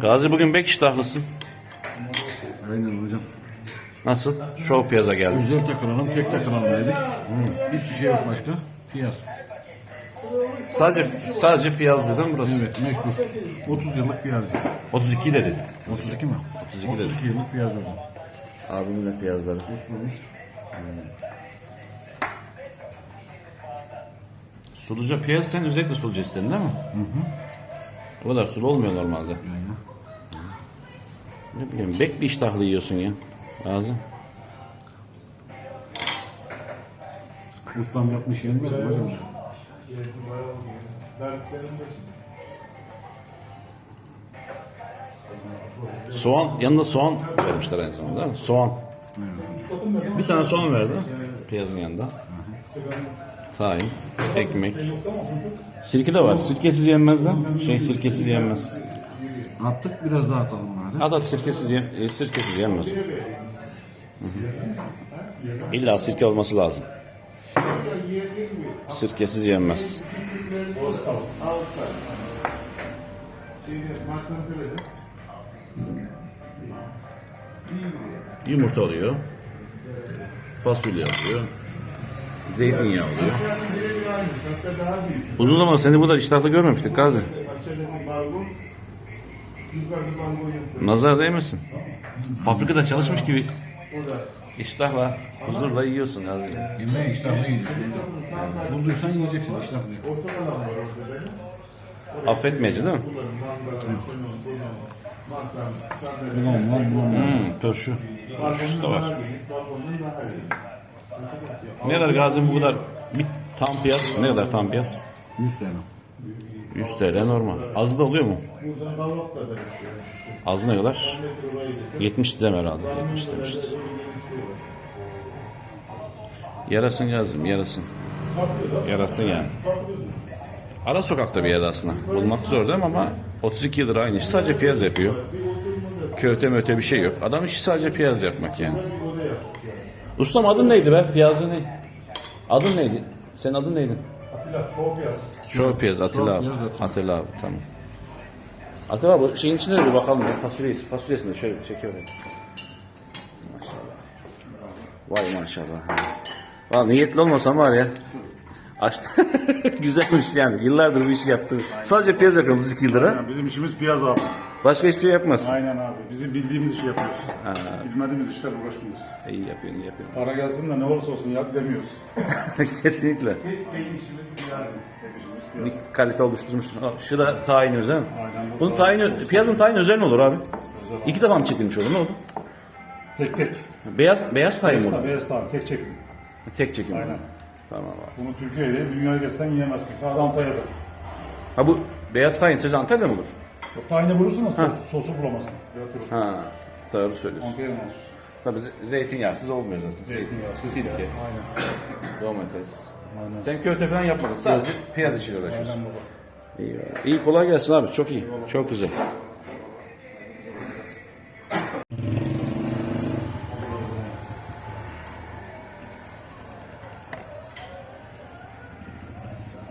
Gazi bugün bek iştahlısın. Aynen hocam. Nasıl? Şov piyaza geldi. Güzel takılalım, tek takılalım Hiçbir şey yok başka. Piyaz. Sadece sadece piyaz dedim burası. Evet, meşhur. 30 yıllık piyaz. 32 dedi. 32 mi? 32 dedi. 32 yıllık piyaz hocam. Abimin de piyazları. Suluca piyaz sen özellikle suluca istedin değil mi? Hı hı. O kadar sulu olmuyor normalde. Aynen. Ne bileyim bek bir iştahlı yiyorsun ya. Lazım. Ustam yapmış yenmez mi hocam? Soğan, yanında soğan vermişler aynı zamanda değil mi? Soğan. Bir tane soğan verdi. Piyazın yanında. Tahin, ekmek. Sirke de var. Sirkesiz yenmez de. Şey sirkesiz yenmez. Attık biraz daha atalım bari. Hatta sirkesiz, yen, e, sirkesiz yenmez. Hı hı. İlla sirke olması lazım. Sirkesiz yenmez. Yumurta oluyor. Fasulye oluyor. Zeytinyağı oluyor. Uzun zaman seni bu kadar iştahlı görmemiştik Gazi. Nazar değmesin. Fabrikada çalışmış gibi iştahla, huzurla yiyorsun Gazi. Yemeği iştahla yiyeceksin. Bulduysan yiyeceksin iştahla. Affetmeyece değil mi? Bulan var, bulan var. Hmm, turşu. Turşusu da var. Ne kadar Gazi bu kadar bir tam piyas? Ne kadar tam piyas? 100 TL. 100 TL normal. Az da oluyor mu? Az ne kadar? 70 deme herhalde. 70 demişti. Yarasın yazdım, yarasın. Yarasın yani. Ara sokakta bir yerde aslında. Bulmak zor değil mi ama 32 yıldır aynı iş. Sadece piyaz yapıyor. Köfte möte bir şey yok. Adam işi sadece piyaz yapmak yani. Ustam adın neydi be? Piyazın ne? Adın neydi? Senin adın neydi? Atilla çok yaz. Şov piyaz Atilla abi. piyaz Atilla. Abi tamam. Atilla abi şeyin içinde de bir bakalım ya. Fasulyesi, fasulyesini de şöyle çekiyorum. Maşallah. Vay maşallah. Valla niyetli olmasam var ya. Aç. Güzelmiş yani. Yıllardır bu işi yaptım. Sadece piyaz yapıyorum 32 yıldır ha. Yani bizim işimiz piyaz abi. Başka hiçbir şey yapmaz. Aynen abi. Bizim bildiğimiz işi yapıyoruz. Ha, Bilmediğimiz işlerle uğraşmıyoruz. iyi yapıyorsun, iyi yapıyorsun. Para gelsin de ne olursa olsun yap demiyoruz. Kesinlikle. Tek, tek işimiz piyaz. Bir kalite oluşturmuşsun. Şu da tayinimiz değil mi? Aynen. bu Bunun da- tayini, piyazın tayini özel mi olur abi? İki defa mı çekilmiş olur? Ne oldu? Tek tek. Beyaz beyaz tayin mi Beyaz, olur? beyaz tamam. Tek çekim. Tek çekim. Aynen. Tamam abi. Bunu Türkiye'de, dünyaya geçsen yiyemezsin. Sadece Antalya'da. Ha bu beyaz tayin sadece Antalya'da mı olur? Tayine bulursun da sos, sosu bulamazsın. Ha, doğru söylüyorsun. Ankara. Tabii ze- zeytinyağsız olmuyor zaten. Zeytinyağsız, Sirke, Aynen. domates. Aynen. Sen köfte falan yapmadın. Sadece piyaz işiyle uğraşıyorsun. Aynen baba. İyi, iyi kolay gelsin abi. Çok iyi. Çok güzel.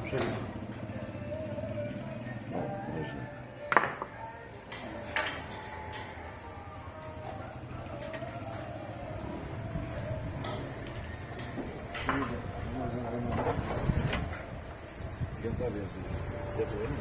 Bu şekilde. yazıyoruz. Depoya mı?